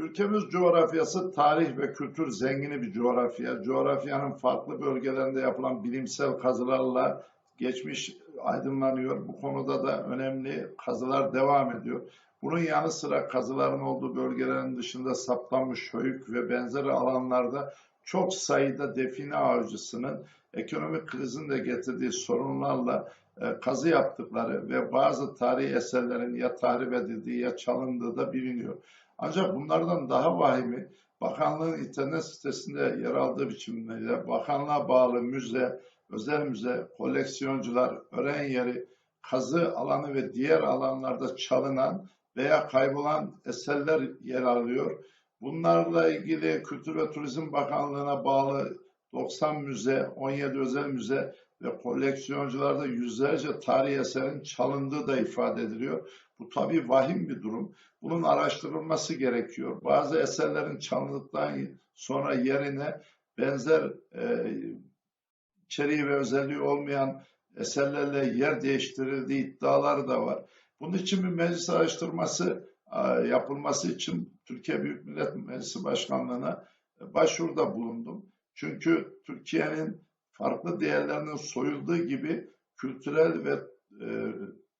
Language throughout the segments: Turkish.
Ülkemiz coğrafyası tarih ve kültür zengini bir coğrafya. Coğrafyanın farklı bölgelerinde yapılan bilimsel kazılarla geçmiş aydınlanıyor. Bu konuda da önemli kazılar devam ediyor. Bunun yanı sıra kazıların olduğu bölgelerin dışında saptanmış höyük ve benzeri alanlarda çok sayıda define avcısının ekonomik krizin de getirdiği sorunlarla e, kazı yaptıkları ve bazı tarihi eserlerin ya tahrip edildiği ya çalındığı da biliniyor. Ancak bunlardan daha vahimi bakanlığın internet sitesinde yer aldığı biçimde bakanlığa bağlı müze, özel müze, koleksiyoncular, öğren yeri, kazı alanı ve diğer alanlarda çalınan veya kaybolan eserler yer alıyor. Bunlarla ilgili Kültür ve Turizm Bakanlığı'na bağlı 90 müze, 17 özel müze ve koleksiyoncularda yüzlerce tarihi eserin çalındığı da ifade ediliyor. Bu tabii vahim bir durum. Bunun araştırılması gerekiyor. Bazı eserlerin çalındıktan sonra yerine benzer e, içeriği ve özelliği olmayan eserlerle yer değiştirildiği iddiaları da var. Bunun için bir meclis araştırması yapılması için Türkiye Büyük Millet Meclisi Başkanlığı'na başvuruda bulundum. Çünkü Türkiye'nin farklı değerlerinin soyulduğu gibi kültürel ve e,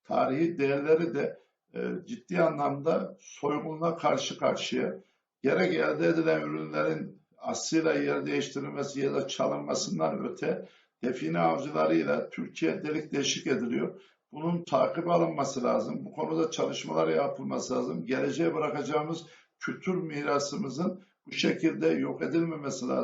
tarihi değerleri de e, ciddi anlamda soygunla karşı karşıya. Gerek elde edilen ürünlerin aslıyla yer değiştirilmesi ya da çalınmasından öte define avcılarıyla Türkiye delik deşik ediliyor. Bunun takip alınması lazım. Bu konuda çalışmalar yapılması lazım. Geleceğe bırakacağımız kültür mirasımızın bu şekilde yok edilmemesi lazım.